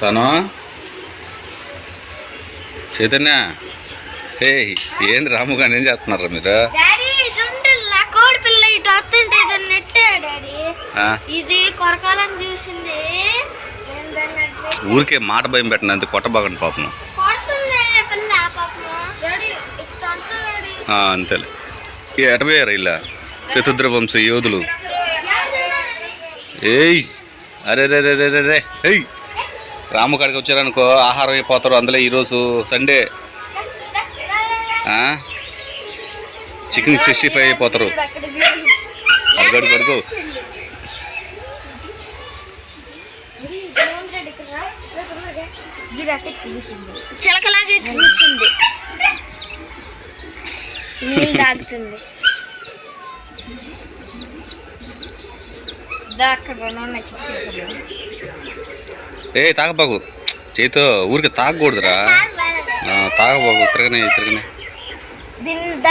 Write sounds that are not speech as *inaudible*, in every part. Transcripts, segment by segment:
తను? చైతన్య? హే ఏంది రాము గారు ఏం చేస్తున్నారా మీరు? ఊరికే మాట భయం పెట్టండి అంతే కొట్టబాగండి పాపం. అంతేలే. ఏ ఎటపోయారు ఇలా? చతుద్ర వంశ యోధులు ఏయ్! అరే రే రే రే రే రే రాము కాడికి వచ్చారనుకో ఆహారం అయిపోతారు. అందులో ఈరోజు సండే చికెన్ సిక్స్టీ ఫైవ్ అయిపోతారు. అడుగు అడుగు చిలకలాగే కూర్చుంది. నీళ్ళు తాగుతుంది. రెండు ఉన్నాయి. ఏ తాగబాకు. చేతితో ఊరికి తాగకూడదురా. ఆ, తాగబాకు తిరగనే తిరగనే. దీన్ని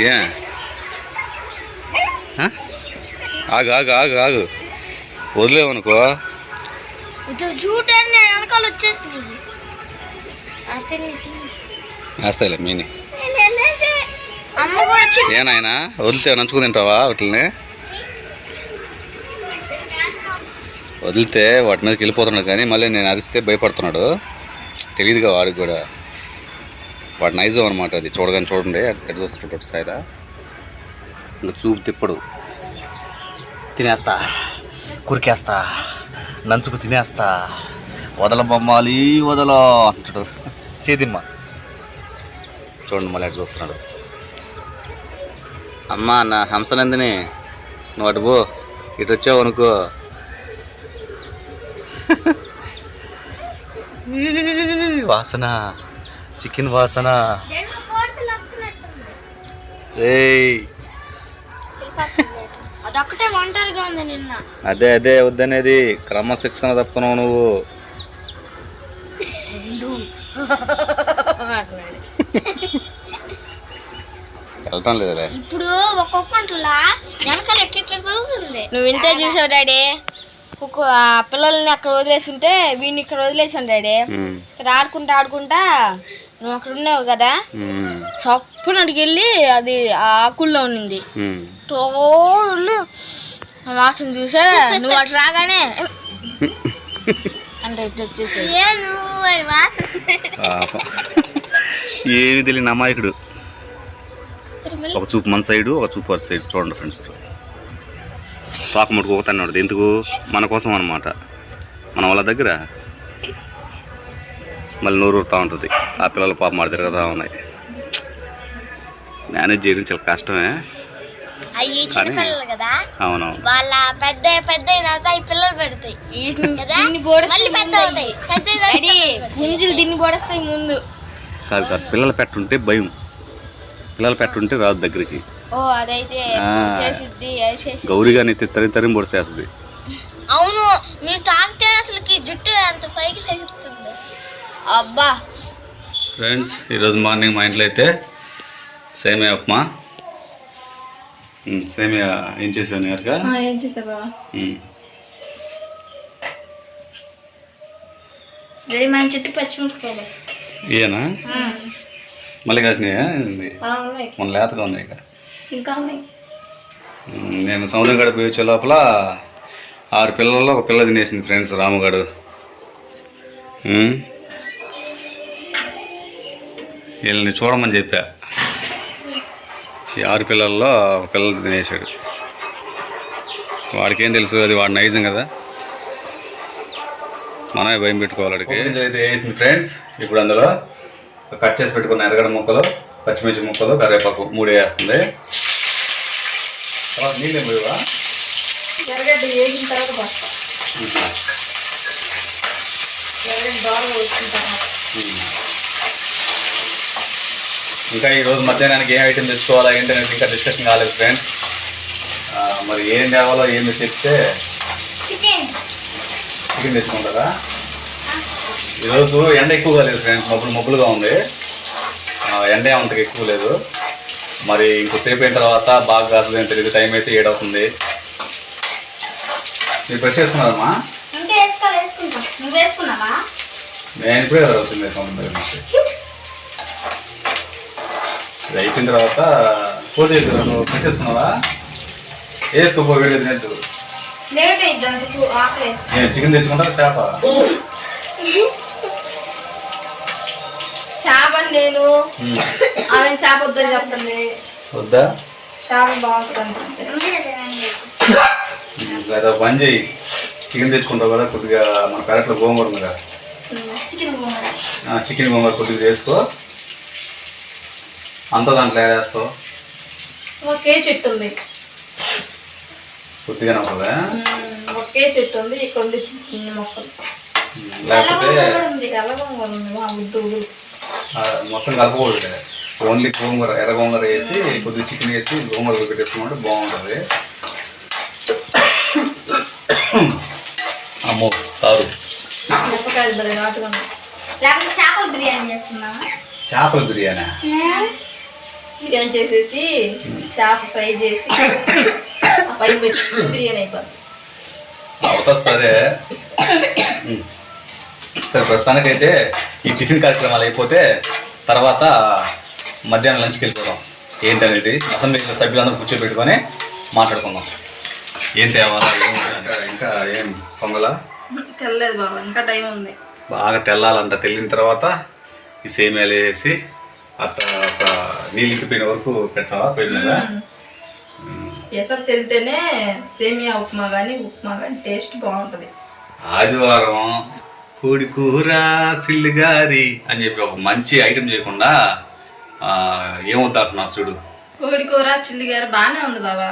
ఏ? ఆగు ఆగు ఆగు ఆగు. వదిలేవనుకో. వేస్తాయిలే మీని. ఏనాయనా వదిలితే నంచుకు తింటావా? వాటిని వదిలితే వాటి మీదకి వెళ్ళిపోతున్నాడు కానీ మళ్ళీ నేను అరిస్తే భయపడుతున్నాడు. తెలియదుగా వాడికి కూడా. వాడు నైజం అనమాట అది. చూడగానే చూడండి ఎటు చూస్తుంటాడు సాయిదా ఇంకా చూపు తిప్పడు. తినేస్తా. కురికేస్తా. నంచుకు తినేస్తా. వదల బొమ్మాలి వదల అంటాడు. చేతిమ్మ చూడండి మళ్ళీ అటు చూస్తున్నాడు అమ్మా నా హంసనందిని నువ్వు అటు పో. ఇటు వచ్చావు అనుకో. వాసన చికెన్ వాసన. అదే అదే వద్దనేది. క్రమశిక్షణ తప్పుతున్నావు నువ్వు. వెళ్ళటం లేదులే. ఇప్పుడు ఒక్కొక్క నువ్వు ఇంతే చూసావు డాడీ. కుక్క ఆ పిల్లల్ని అక్కడ వదిలేసి ఉంటే వీడిని ఇక్కడ వదిలేసాను డాడీ. ఇక్కడ ఆడుకుంటా ఆడుకుంటా నువ్వు అక్కడ ఉన్నావు కదా? చప్పున అడిగి వెళ్ళి అది ఆ ఆకుల్లో ఉన్నింది. తోడు వాసన చూసా నువ్వు అటు రాగానే *laughs* అంటే ఇటు వచ్చేసి. ఏమి తెలియని అమాయకుడు. ఒక చూపు మన సైడు ఒక చూపు అటు సైడ్. చూడండి ఫ్రెండ్స్. తోక ముట్టుకు ఒకతన్నాడు ఎందుకు? మన కోసం అనమాట మన వాళ్ళ దగ్గర మళ్ళీ నోరు ఊరుతూ ఉంటుంది. ఆ పిల్లలు పాపం మాడి తిరుగుతూ ఉన్నాయి. మేనేజ్ చేయడం చాలా కష్టమే. అయ్యి చిన్న పిల్లలు కదా? అవునవును. వాళ్ళ పెద్ద పిల్లలు పెడతాయి. కదా? దీన్ని బోడేస్తే మళ్ళీ పెద్ద ముందు అవుతాయి. పెద్ద అయిన తర్వాత డాడీ పుంజులు దీన్ని పొడస్తాయి ముందు. కాదు కాదు పిల్లలు పెట్టుంటే భయం. పిల్లలు పెట్టుంటే రాదు దగ్గరికి. ఓ అదైతే. చేసిద్ది అది చేసి గౌరీ గారిని తరి తరిమి పొడిసేస్తుంది అవును మీరు తాగితే అసలుకి జుట్టు అంత పైకి లేగుతుంది అబ్బా. ఫ్రెండ్స్ ఈరోజు మార్నింగ్ మా ఇంట్లో అయితే సేమియా ఉప్మా. ఉమ్, సేమియా ఏం చేసాను నేరుగా? ఏం డాడీ మన చెట్టు పచ్చిమిరపకాయలు. ఇయేనా మళ్ళీ కాసినాయా ఉన్నాయి మన లేతగా ఉన్నాయి ఇక. ఇంకా ఉన్నాయి. నేను సముద్రం గడ పోయి వచ్చే లోపల ఆరు పిల్లల్లో ఒక పిల్ల తినేసింది ఫ్రెండ్స్ రాముగాడు. వీళ్ళని చూడమని చెప్పా. ఈ ఆరు పిల్లల్లో ఒక పిల్లలు తినేసాడు. వాడికి ఏం తెలుసు అది వాడి నైజం కదా. మనమే భయం పెట్టుకోవాలి అయితే వేసింది ఫ్రెండ్స్. ఇప్పుడు అందులో కట్ చేసి పెట్టుకున్న ఎరగడ ముక్కలు పచ్చిమిర్చి ముక్కలు కరివేపాకు మూడు వేస్తుంది. తర్వాత నీళ్ళేం పోయివా ఎరగడ్డ వేగిన తర్వాత పడతా. ఎరగడ్డ బాగా వచ్చిన తర్వాత. ఇంకా ఈ రోజు మధ్యాహ్నానికి ఏం ఐటెం తెచ్చుకోవాలా ఏంటి అనేది ఇంకా డిస్కషన్ కాలేదు ఫ్రెండ్స్. మరి ఏం తేవాలో ఏం చెప్తే చికెన్. చికెన్ తెచ్చుకుంటారా? ఈరోజు ఎండ ఎక్కువగా లేదు ఫ్రెండ్స్ మబ్బులు మబ్బులుగా ఉంది. ఎండ ఏమంతగా ఎక్కువ లేదు. మరి ఇంకొద్దిసేపు అయిన తర్వాత బాగా కాస్తుంది తెలియదు టైం అయితే ఏడవుతుంది. మీరు బ్రష్ వేసుకున్నావా? నేను ఇప్పుడే కదా అవుతుంది ఇది అయిపోయిన తర్వాత పూజ చేద్దాం. నువ్వు బ్రష్ చేసుకున్నావా? వేసుకోపో వేడి తినేద్దు. నేను చికెన్ తెచ్చుకుంటా చేప. నేను ఆమె చేప వద్దని చెప్తుంది. వద్దా? చేప బాగుంటుంది పని చేయి చికెన్ తెచ్చుకుంటావు కదా కొద్దిగా మన పెరట్లో గోంగూర ఉంది కదా చికెన్ గోంగూర కొద్దిగా చేసుకో అంతా దాంట్లో వేస్తావు ఒకే చెట్టు ఉంది. అవుతుందా ఉమ్, ఒకే చెట్టు ఉంది. ఇక్కడ చిన్న చిన్న మొక్కలు. లేకపోతే మొత్తం కలపకూడదు ఓన్లీ గోంగూర ఎర్ర గోంగూర వేసి కొద్దిగా చికెన్ వేసి గోంగూర పెట్టేసుకుంటే బాగుంటుంది. *coughs* అమ్మో కాదు. చేపల బిర్యానీ చేపల బిర్యానీ. బిర్యానీ చేసేసి చేప ఫ్రై చేసి పెట్టి బిర్యానీ అయిపోతుంది అవుతా సరే. *coughs* సరే ప్రస్తుతానికైతే ఈ టిఫిన్ కార్యక్రమాలు అయిపోతే తర్వాత మధ్యాహ్నం లంచ్కి వెళ్ళిపోదాం. ఏంటనేది అసెంబ్లీ సభ్యులందరూ కూర్చోబెట్టుకొని మాట్లాడుకుందాం. ఏం తేవాలా ఏం ఇంకా ఏం పొంగలా? తెల్లలేదు బాబా ఇంకా టైం ఉంది. బాగా తెల్లాలంట. తెల్లిన తర్వాత ఈ సేమియాలు వేసి అట్లా ఒక నీళ్ళు ఇంకిపోయిన వరకు పెట్టావా మీద ఎసరు తెలితేనే సేమియా ఉప్మా కానీ ఉప్మా కానీ టేస్ట్ బాగుంటుంది. ఆదివారం కోడి కూర సిల్లిగారి అని చెప్పి ఒక మంచి ఐటెం చేయకుండా ఆ, ఏమవుతారున్నారు చూడు. కోడి కూర చిల్లి గారు బాగానే ఉంది బాబా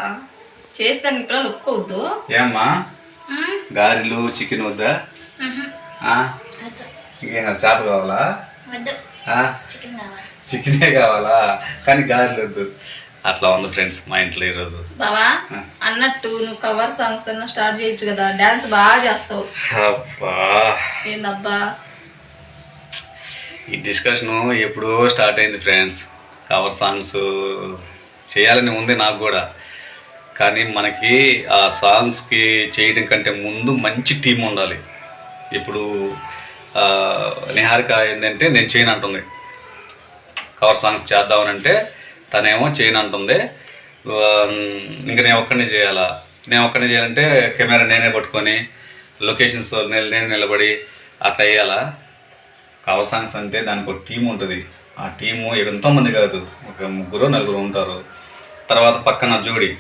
చేస్తానికి పిల్లలు ఒప్పుకోవద్దు. ఏమ్మా? గారెలు చికెన్ వద్దా? ఆ? ఇంకేం? చేప కావాలా? వద్దు. ఆ? చికెన్ కావాలి. చికెనే కావాలా? కానీ గారెలు వద్దు. అట్లా ఉంది ఫ్రెండ్స్ మా ఇంట్లో ఈరోజు. బావా అన్నట్టు నువ్వు కవర్ సాంగ్స్ అన్న స్టార్ట్ చేయొచ్చు కదా డాన్స్ బాగా చేస్తావు. అబ్బా. ఏందబ్బా? ఈ డిస్కషన్ ఎప్పుడో స్టార్ట్ అయింది ఫ్రెండ్స్ కవర్ సాంగ్స్ చేయాలని ఉంది నాకు కూడా. కానీ మనకి ఆ సాంగ్స్కి చేయడం కంటే ముందు మంచి టీం ఉండాలి. ఇప్పుడు నిహారిక ఏంటంటే నేను చేయను అంటుంది. కవర్ సాంగ్స్ చేద్దామనంటే తనేమో చేయను అంటుంది ఇంకా నేను ఒక్కడిని చేయాలా? నేను ఒక్కడిని చేయాలంటే కెమెరా నేనే పట్టుకొని లొకేషన్స్ నేను నిలబడి అట్లా వేయాలా కవర్ సాంగ్స్ అంటే దానికి ఒక టీం ఉంటుంది. ఆ టీము ఎంతోమంది కాదు. ఒక ముగ్గురు నలుగురు ఉంటారు. తర్వాత పక్కన జోడి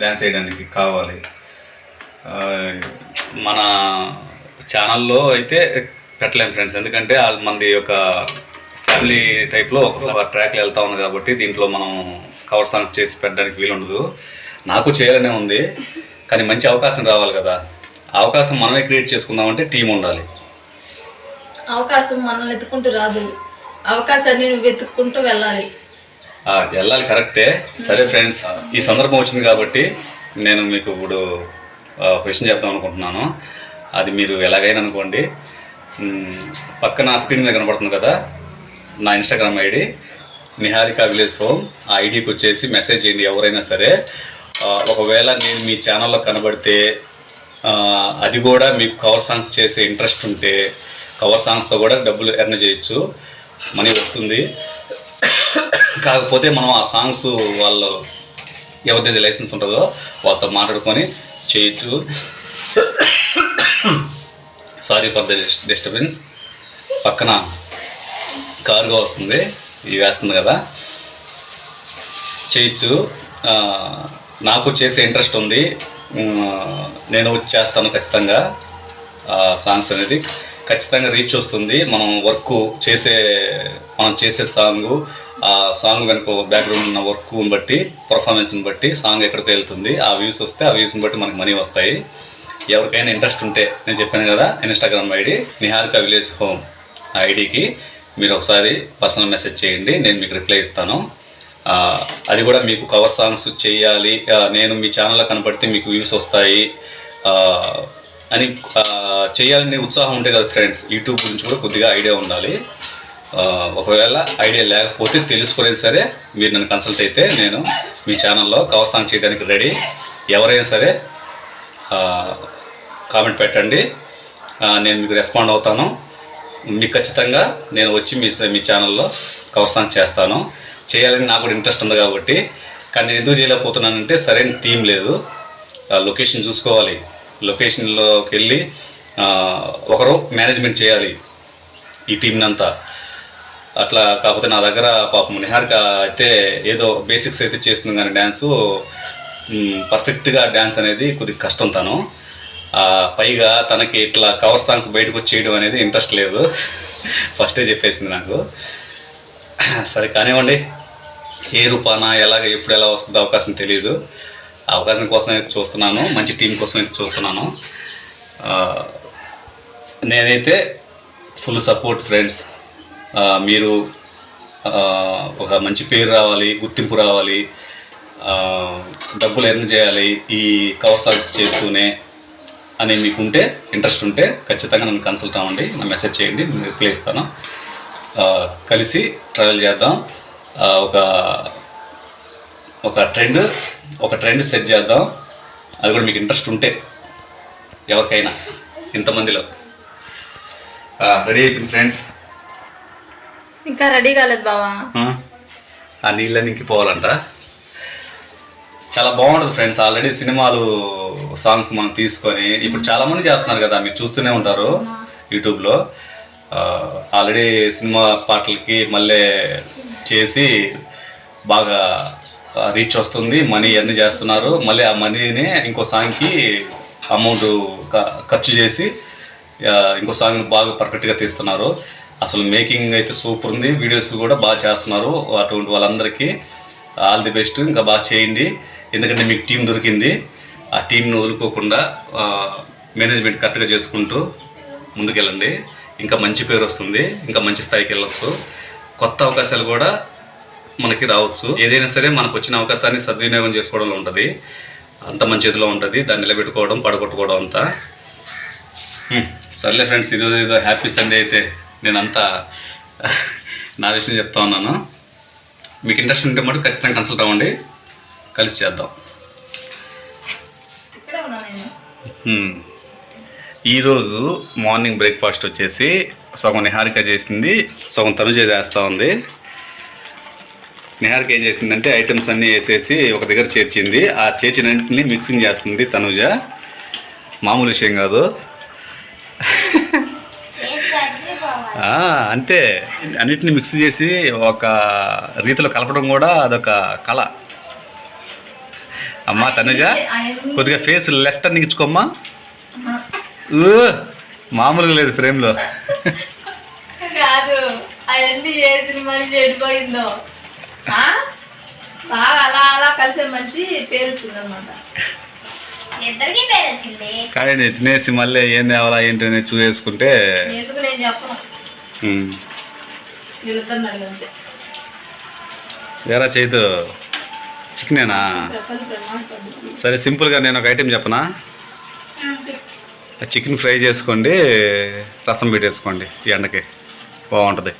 డ్యాన్స్ వేయడానికి కావాలి. మన ఛానల్లో అయితే పెట్టలేము ఫ్రెండ్స్. ఎందుకంటే వాళ్ళ మంది ఒక ఫ్యామిలీ టైప్లో ఒక ట్రాక్లో వెళ్తా ఉంది కాబట్టి దీంట్లో మనం కవర్ సాంగ్స్ చేసి పెట్టడానికి వీలుండదు. నాకు చేయాలనే ఉంది కానీ మంచి అవకాశం రావాలి కదా. అవకాశం మనమే క్రియేట్ చేసుకుందామంటే టీం ఉండాలి. అవకాశం మనల్ని ఎత్తుకుంటూ రాదు. అవకాశాన్ని నువ్వు వెతుక్కుంటూ వెళ్ళాలి. ఆ, వెళ్ళాలి కరెక్టే. సరే ఫ్రెండ్స్ ఈ సందర్భం వచ్చింది కాబట్టి నేను మీకు ఇప్పుడు క్వశ్చన్ చెప్దాం అనుకుంటున్నాను. అది మీరు ఎలాగైనా అనుకోండి. పక్కన స్క్రీన్ మీద కనబడుతుంది కదా. నా Instagram ID Niharika village home. ఆ ఐడికి వచ్చేసి మెసేజ్ చేయండి ఎవరైనా సరే. ఒకవేళ నేను మీ ఛానల్లో కనబడితే అది కూడా మీకు కవర్ సాంగ్స్ చేసే ఇంట్రెస్ట్ ఉంటే కవర్ సాంగ్స్తో కూడా డబ్బులు ఎర్న్ చేయొచ్చు. మనీ వస్తుంది. కాకపోతే మనం ఆ సాంగ్స్ వాళ్ళు ఎవరిదైతే లైసెన్స్ ఉంటుందో వాళ్ళతో మాట్లాడుకొని చేయొచ్చు. సారీ ఫర్ ద డిస్టర్బెన్స్ పక్కన కారుగా వస్తుంది. ఇది వేస్తుంది కదా. చేయొచ్చు. నాకు చేసే ఇంట్రెస్ట్ ఉంది. నేను చేస్తాను ఖచ్చితంగా. సాంగ్స్ అనేది ఖచ్చితంగా రీచ్ వస్తుంది. మనం వర్క్ చేసే మనం చేసే సాంగ్ ఆ సాంగ్ వెనుక బ్యాక్గ్రౌండ్ ఉన్న వర్క్ని బట్టి పర్ఫార్మెన్స్ని బట్టి సాంగ్ ఎక్కడికి వెళ్తుంది. ఆ వ్యూస్ వస్తే ఆ వ్యూస్ని బట్టి మనకి మనీ వస్తాయి. ఎవరికైనా ఇంట్రెస్ట్ ఉంటే నేను చెప్పాను కదా Instagram ID Niharika village home ఆ ఐడికి. మీరు ఒకసారి పర్సనల్ మెసేజ్ చేయండి నేను మీకు రిప్లై ఇస్తాను. అది కూడా మీకు కవర్ సాంగ్స్ చేయాలి నేను మీ ఛానల్లో కనపడితే మీకు వ్యూస్ వస్తాయి అని చేయాలనే ఉత్సాహం ఉంటే కదా ఫ్రెండ్స్ యూట్యూబ్ గురించి కూడా కొద్దిగా ఐడియా ఉండాలి. ఒకవేళ ఐడియా లేకపోతే తెలుసుకునే సరే మీరు నన్ను కన్సల్ట్ అయితే నేను మీ ఛానల్లో కవర్ సాంగ్ చేయడానికి రెడీ ఎవరైనా సరే కామెంట్ పెట్టండి. నేను మీకు రెస్పాండ్ అవుతాను. మీకు ఖచ్చితంగా నేను వచ్చి మీ మీ ఛానల్లో కవర్ సాంగ్ చేస్తాను. చేయాలని నాకు కూడా ఇంట్రెస్ట్ ఉంది కాబట్టి కానీ నేను ఎందుకు చేయలేకపోతున్నానంటే సరైన టీం లేదు. ఆ, లొకేషన్ చూసుకోవాలి. లొకేషన్లోకి వెళ్ళి ఒకరు మేనేజ్మెంట్ చేయాలి ఈ టీంనంతా అట్లా కాకపోతే నా దగ్గర పాపం నిహారిక అయితే ఏదో బేసిక్స్ అయితే చేస్తుంది కానీ డ్యాన్సు పర్ఫెక్ట్గా డ్యాన్స్ అనేది కొద్దిగా కష్టం తను. పైగా తనకి ఇట్లా కవర్ సాంగ్స్ బయటకు వచ్చేయడం అనేది ఇంట్రెస్ట్ లేదు. ఫస్టే చెప్పేసింది నాకు. సరే కానివ్వండి. ఏ రూపాన ఎలాగ ఎప్పుడు ఎలా వస్తుందో అవకాశం తెలియదు అవకాశం కోసం అయితే చూస్తున్నాను. మంచి టీం కోసం అయితే చూస్తున్నాను. నేనైతే ఫుల్ సపోర్ట్ ఫ్రెండ్స్ మీరు ఒక మంచి పేరు రావాలి గుర్తింపు రావాలి డబ్బులు ఎర్న్ చేయాలి ఈ కవర్ సాంగ్స్ చేస్తూనే అని మీకు ఉంటే ఇంట్రెస్ట్ ఉంటే ఖచ్చితంగా నన్ను కన్సల్ట్ అవ్వండి నా మెసేజ్ చేయండి నేను రిప్లై ఇస్తాను. కలిసి ట్రావెల్ చేద్దాం. ఒక ఒక ట్రెండ్ ఒక ట్రెండ్ సెట్ చేద్దాం. అది కూడా మీకు ఇంట్రెస్ట్ ఉంటే ఎవరికైనా ఇంతమందిలో. రెడీ అయిపోయింది ఫ్రెండ్స్ ఇంకా రెడీ కాలేదు బావా. ఆ నీళ్ళని ఇంకిపోవాలంట. చాలా బాగుంటుంది ఫ్రెండ్స్. ఆల్రెడీ సినిమాలు సాంగ్స్ మనం తీసుకొని ఇప్పుడు చాలా మంది చేస్తున్నారు కదా మీరు చూస్తూనే ఉంటారు యూట్యూబ్లో. ఆల్రెడీ సినిమా పాటలకి మళ్ళీ చేసి బాగా రీచ్ వస్తుంది. మనీ అన్నీ చేస్తున్నారు. మళ్ళీ ఆ మనీని ఇంకో సాంగ్కి అమౌంట్ ఖర్చు చేసి ఇంకో సాంగ్ బాగా పర్ఫెక్ట్గా తీస్తున్నారు. అసలు మేకింగ్ అయితే సూపర్ ఉంది. వీడియోస్ కూడా బాగా చేస్తున్నారు. అటువంటి వాళ్ళందరికీ ఆల్ ది బెస్ట్ ఇంకా బాగా చేయండి. ఎందుకంటే మీకు టీం దొరికింది. ఆ టీంను వదులుకోకుండా మేనేజ్మెంట్ కరెక్ట్గా చేసుకుంటూ ముందుకెళ్ళండి. ఇంకా మంచి పేరు వస్తుంది. ఇంకా మంచి స్థాయికి వెళ్ళొచ్చు. కొత్త అవకాశాలు కూడా మనకి రావచ్చు. ఏదైనా సరే మనకు వచ్చిన అవకాశాన్ని సద్వినియోగం చేసుకోవడంలో ఉంటుంది. అంత మన చేతిలో ఉంటుంది. దాన్ని నిలబెట్టుకోవడం పడగొట్టుకోవడం అంతా. సర్లే ఫ్రెండ్స్ ఈరోజు ఏదో హ్యాపీ సండే అయితే నేనంతా *laughs* నా విషయం చెప్తా ఉన్నాను. మీకు ఇంట్రెస్ట్ ఉంటే మటు ఖచ్చితంగా కన్సల్ట్ అవ్వండి. కలిసి చేద్దాం. ఈరోజు మార్నింగ్ బ్రేక్ఫాస్ట్ వచ్చేసి సగం నిహారిక చేసింది సగం తనుజ చేస్తూ ఉంది. నిహారిక ఏం చేసిందంటే ఐటమ్స్ అన్నీ వేసేసి ఒక దగ్గర చేర్చింది. ఆ చేర్చినన్నింటినీ మిక్సింగ్ చేస్తుంది తనుజ. మామూలు విషయం కాదు. అంతే. అన్నిటిని మిక్స్ చేసి ఒక రీతిలో కలపడం కూడా అదొక కళ. అమ్మా తనుజ కొద్దిగా ఫేస్ లెఫ్ట్ టర్న్ ఇచ్చుకోమ్మా. ఊ, మామూలుగా లేదు ఫ్రేమ్లో. కాదు అవన్నీ ఏ సినిమాని చెడిపోయిందో. ఆ? బాగా అలా అలా కలిసే మనిషి పేరు వచ్చిందనమాట ఇద్దరికి పేరు వచ్చింది. కానీ నేను తినేసి మళ్ళీ ఏం తేవాలా ఏంటి అనేది చూసేసుకుంటే ఎందుకు నేను చెప్పను. వేరా చేయదు చికెనేనా? సరే సింపుల్గా నేను ఒక ఐటెం చెప్పనా? చికెన్ ఫ్రై చేసుకోండి రసం పెట్టేసుకోండి ఈ ఎండకి. బాగుంటుంది.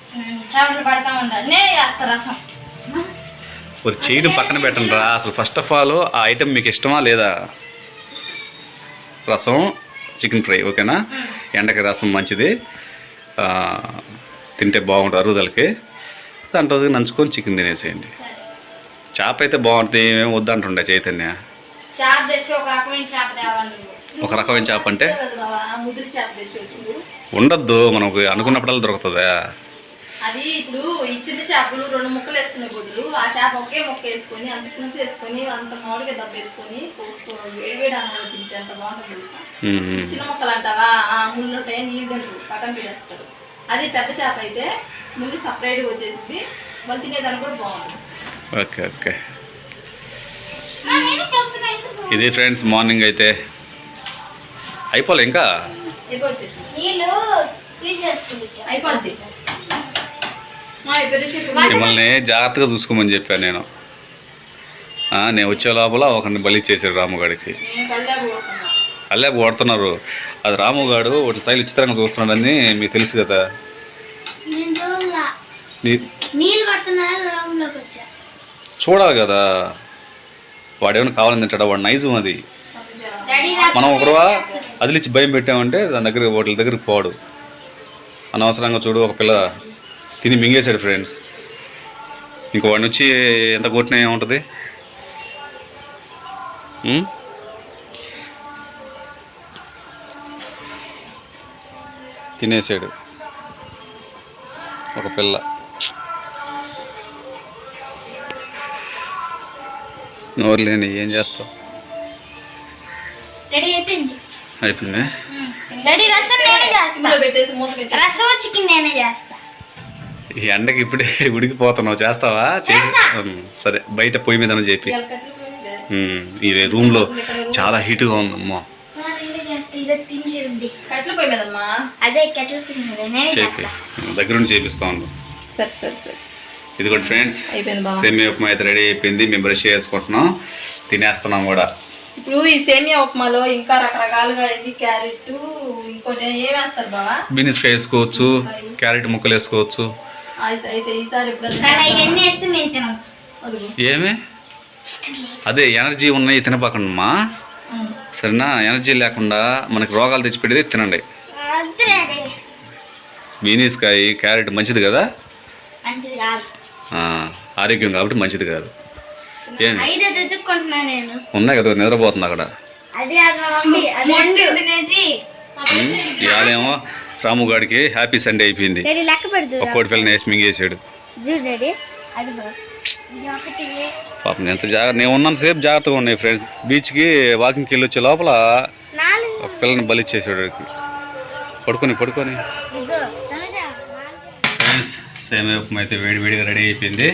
ఒక చేయడం పక్కన పెట్టండి రా అసలు ఫస్ట్ ఆఫ్ ఆల్ ఆ ఐటెం మీకు ఇష్టమా లేదా? రసం చికెన్ ఫ్రై ఓకేనా? ఎండకి రసం మంచిది. తింటే బాగుంటుంది అరుగుదలకి. దాంట్లో నంచుకొని చికెన్ తినేసేయండి. చేప అయితే బాగుంటుంది ఏమేమి వద్దంటుండే చైతన్య. ఒక రకమైన చేప అంటే? ఉండద్దు మనకు అనుకున్నప్పుడల్లా దొరుకుతుందా? అది ఇప్పుడు ఈ చిన్న చేపలు రెండు ముక్కలు వేసుకునే బదులు ఆ చేప ఒకే ముక్క వేసుకొని అంత పులుసు వేసుకొని అంత మామిడిగా దబ్బేసుకొని పోసుకో- వేడి వేడి అన్నంలో తింటే అంత బాగుంటుంది. చిన్న ముక్కలు అంటావా? ఆ ముళ్ళు ఉంటాయి? నీళ్ళు తింటారు పక్కన పెట్టేస్తారు. అది పెద్ద చేప అయితే ముళ్ళు సపరేట్గా వచ్చేసింది. వాళ్ళు తినేదానికి కూడా బాగుంటుంది. Okay okay. ఇది ఫ్రెండ్స్ మార్నింగ్ అయితే అయిపోలే ఇంకా? అయిపోయి వచ్చేసింది నీళ్ళు తీసేసుకుంది అయిపోద్ది మా పెరిసి మిమ్మల్ని జాగ్రత్తగా చూసుకోమని చెప్పాను నేను. ఆ, నేను వచ్చే లోపల ఒకరిని బలి చేశారు రాముగాడికి అల్లే కొడుతున్నారు అది రాముగాడు ఒకటి శైలి విచిత్రంగా చూస్తున్నాడని మీకు తెలుసు కదా. చూడలా. కదా. వాడేమైనా కావాలని తింటాడా? వాడు నైజం అది. మనం ఒకరువా అదిలిచ్చి భయం పెట్టామంటే దాని దగ్గర వాటి దగ్గరికి పోడు. అనవసరంగా చూడు ఒక పిల్ల తిని మింగేశాడు ఫ్రెండ్స్. ఇంకో వాడిని వచ్చి ఎంత కొట్టినా ఏముంటుంది? తినేసాడు. ఒక పిల్ల. నోరు లేని ఏం చేస్తావు? రెడీ అయిపోయింది. రసం నేనే చేస్తా. సిమ్లో పెట్టేసి మూత పెట్టి. రసం చికెన్ నేనే చేస్తా. ఈ ఎండకి ఇప్పుడే ఉడికిపోతున్నావు. చేస్తావా? సరే బయట పొయ్యి మీద. చెప్పి ఈ రూమ్లో చాలా హీట్గా ఉందమ్మో. నేనే చేస్తా. ఇదే తించేది కట్లు పోయి మీదమ్మా? అదే కెటల్ తిన్నది నేనే చెప్పి. దగ్గరుండి చేపిస్తా ఉండు. సరే సరే సరే. ఇది కూడా ఫ్రెండ్స్ అయిపోయింది బావ. సేమియా ఉప్మా అయితే రెడీ అయిపోయింది. మేము బ్రష్ చేసుకుంటున్నాం. తినేస్తున్నాం కూడా. ఇప్పుడు ఈ సేమియా ఉప్మాలో ఇంకా రకరకాలుగా ఇది క్యారెట్ ఇంకోటి ఏం వేస్తారు బావా? బీనిస్కాయ వేసుకోవచ్చు క్యారెట్ ముక్కలు వేసుకోవచ్చు. అయితే ఈసారి ఎప్పుడన్నా కానీ అవన్నీ వేస్తే మేము తినం అదుగు. ఏమి? అదే ఎనర్జీ ఉన్నాయి తినబాకండమ్మా ఉమ్. సరేనా? ఎనర్జీ లేకుండా మనకి రోగాలు తెచ్చిపెట్టేది తినండి. వద్దు డాడీ బీనీస్కాయ క్యారెట్ మంచిది కదా? మంచిది కాదు. ఆ, ఆరోగ్యం కాబట్టి మంచిది కాదు. ఏమి? ఉన్నాయి కదా నిద్రపోతుంది అక్కడ. ఇవాళేమో రాముగాడికి హ్యాపీ సండే అయిపోయింది. ఒక్కోటి పిల్లని వేసి మింగేసాడు. పాపం ఎంత జాగ్రత్త నేను ఉన్నంతసేపు జాగ్రత్తగా ఉన్నాయి ఫ్రెండ్స్. బీచ్కి వాకింగ్కి వెళ్ళి వచ్చే లోపల నాలుగు. ఒక పిల్లని బలిచ్చేసాడు వాడికి. పడుకొని పడుకొని. ఫ్రెండ్స్ సేమియా ఉప్మా అయితే వేడి వేడిగా రెడీ అయిపోయింది.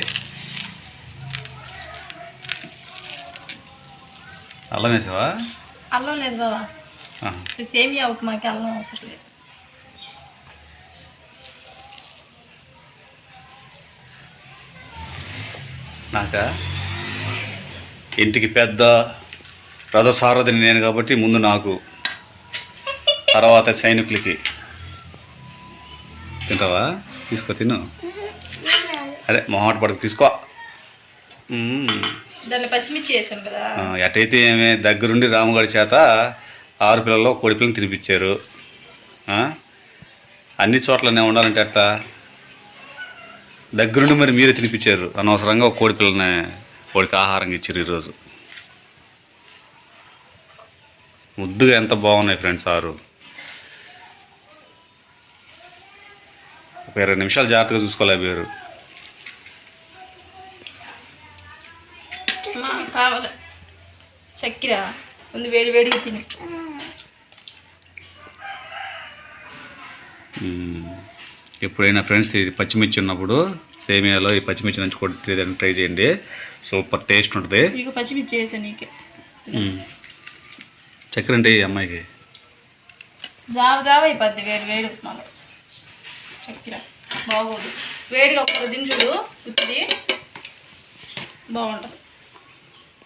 అల్లం వేసావా? అల్లం లేదు. ఈ సేమియా ఉప్మాకి అల్లం అవసరం లేదు. నాక? ఇంటికి పెద్ద రథసారథిని నేను కాబట్టి ముందు నాకు తర్వాత సైనికులకి. తింటావా? తీసుకో తిను. అదే మొహాట పడకు తీసుకో. దాన్ని పచ్చిమిర్చి వేసాను కదా. ఎటైతే ఏమే దగ్గరుండి రాముగారి చేత ఆరు పిల్లల్లో కోడి పిల్లలు తినిపించారు? అన్ని చోట్లనే ఉండాలంటే అట్లా దగ్గరుండి మరి మీరే తినిపించారు. అనవసరంగా ఒక కోడి పిల్లని కోడికి ఆహారం ఇచ్చారు ఈరోజు. ముద్దుగా ఎంత బాగున్నాయి ఫ్రెండ్స్ ఆరు. ఒక ఇరవై నిమిషాలు జాగ్రత్తగా చూసుకోలే మీరు కావాలి. చక్కెర. ముందు వేడి వేడిగా తిని. ఎప్పుడైనా ఫ్రెండ్స్ ఈ పచ్చిమిర్చి ఉన్నప్పుడు సేమియాలో ఈ పచ్చిమిర్చి నుంచి తినేదానికి ట్రై చేయండి. సూపర్ టేస్ట్ ఉంటుంది. పచ్చిమిర్చి నీకే. చక్కెర అంటే ఈ అమ్మాయికి. జావ జావ అయిపోద్ది వేడి వేడి ఉప్మాలో చక్కెర బాగోదు. వేడిగా ఉత్తిది. బాగుంటుంది.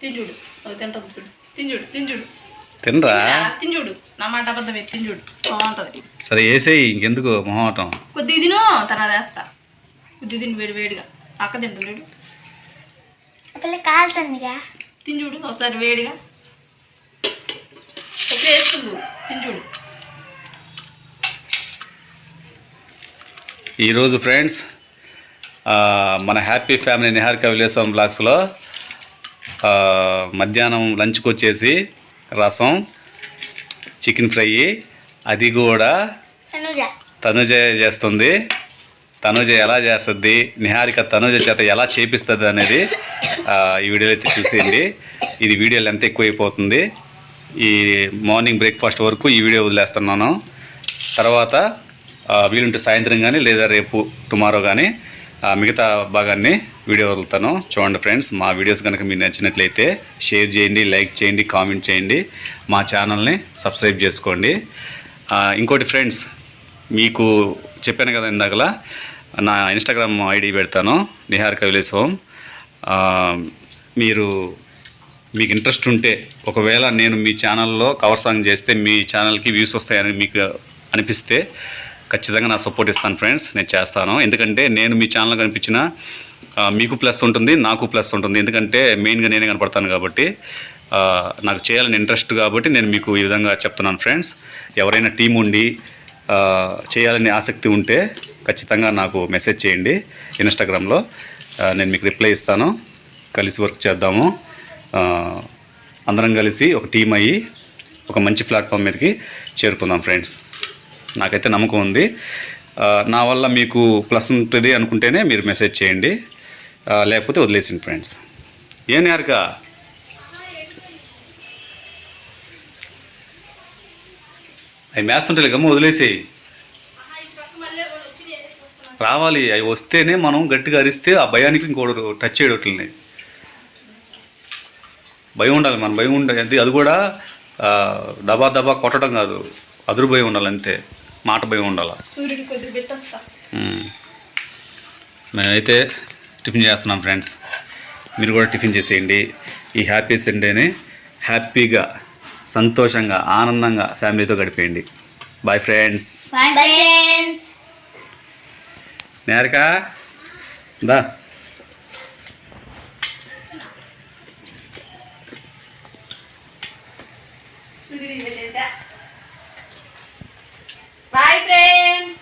తిని చూడు. అది తింటుంది తిని చూడు. తినరా? తిని చూడు. నా మాట అబద్ధమే. తిని చూడు. బాగుంటుంది. సరే వేసేయి. ఇంకెందుకు? మొహమాటం. కొద్దిగా తిను తర్వాత వేస్తా. కొద్దిగా తిని వేడి వేడిగా. అక్క పిల్ల కాలుతుందిగా. తిని చూడు ఒకసారి వేడిగా. ఎప్పుడు వేస్తుంది తిని చూడు. ఈరోజు ఫ్రెండ్స్ మన హ్యాపీ ఫ్యామిలీ నిహారిక విలేసం బ్లాక్స్లో ఆ, మధ్యాహ్నం లంచ్కి వచ్చేసి రసం చికెన్ ఫ్రై అది కూడా తనుజ. చేస్తుంది. తనుజ ఎలా చేస్తుంది? నిహారిక తనుజ చేత ఎలా చేపిస్తుంది అనేది ఈ వీడియోలో అయితే చూసేయండి. ఇది వీడియోలు ఎంత ఎక్కువైపోతుంది. ఈ మార్నింగ్ బ్రేక్ఫాస్ట్ వరకు ఈ వీడియో వదిలేస్తున్నాను. తర్వాత వీలుంటే సాయంత్రం కానీ లేదా రేపు టుమారో కానీ మిగతా భాగాన్ని వీడియో వదులుతాను. చూడండి ఫ్రెండ్స్ మా వీడియోస్ కనుక మీకు నచ్చినట్లయితే షేర్ చేయండి లైక్ చేయండి కామెంట్ చేయండి. మా ఛానల్ని సబ్స్క్రైబ్ చేసుకోండి. ఇంకోటి ఫ్రెండ్స్ మీకు చెప్పాను కదా ఇందాకలా నా ఇన్స్టాగ్రామ్ ఐడి పెడతాను నిహార్ కవిలేస్ హోమ్. మీరు మీకు ఇంట్రెస్ట్ ఉంటే ఒకవేళ నేను మీ ఛానల్లో కవర్ సాంగ్ చేస్తే మీ ఛానల్కి వ్యూస్ వస్తాయని మీకు అనిపిస్తే ఖచ్చితంగా నా సపోర్ట్ ఇస్తాను ఫ్రెండ్స్ నేను చేస్తాను. ఎందుకంటే నేను మీ ఛానల్ కనిపించిన మీకు ప్లస్ ఉంటుంది నాకు ప్లస్ ఉంటుంది. ఎందుకంటే మెయిన్గా నేనే కనపడతాను కాబట్టి నాకు చేయాలని ఇంట్రెస్ట్ కాబట్టి నేను మీకు ఈ విధంగా చెప్తున్నాను ఫ్రెండ్స్. ఎవరైనా టీం ఉండి చేయాలని ఆసక్తి ఉంటే ఖచ్చితంగా నాకు మెసేజ్ చేయండి ఇన్స్టాగ్రామ్లో. నేను మీకు రిప్లై ఇస్తాను. కలిసి వర్క్ చేద్దాము. అందరం కలిసి ఒక టీం అయ్యి ఒక మంచి ప్లాట్ఫామ్ మీదకి చేరుకుందాం ఫ్రెండ్స్. నాకైతే నమ్మకం ఉంది. నా వల్ల మీకు ప్లస్ ఉంటుంది అనుకుంటేనే మీరు మెసేజ్ చేయండి. లేకపోతే వదిలేసింది ఫ్రెండ్స్. ఏం యారిక? అవి మేస్తుంటే గమ్మ వదిలేసి రావాలి అవి వస్తేనే మనం గట్టిగా అరిస్తే ఆ భయానికి ఇంకోటి టచ్ చేయడట్లని భయం ఉండాలి మన భయం ఉండాలి అది అది కూడా ఆ, దబా దబా కొట్టడం కాదు. అదురు భయం ఉండాలి అంతే మాట భయం ఉండాలి. మేమైతే టిఫిన్ చేస్తున్నాం ఫ్రెండ్స్. మీరు కూడా టిఫిన్ చేసేయండి. ఈ హ్యాపీ సండేని హ్యాపీగా సంతోషంగా ఆనందంగా ఫ్యామిలీతో గడిపేయండి. బాయ్ ఫ్రెండ్స్ బాయ్ ఫ్రెండ్స్ నేరకా? దా. సూర్యుడి పెట్టేసా బాయ్ ఫ్రెండ్స్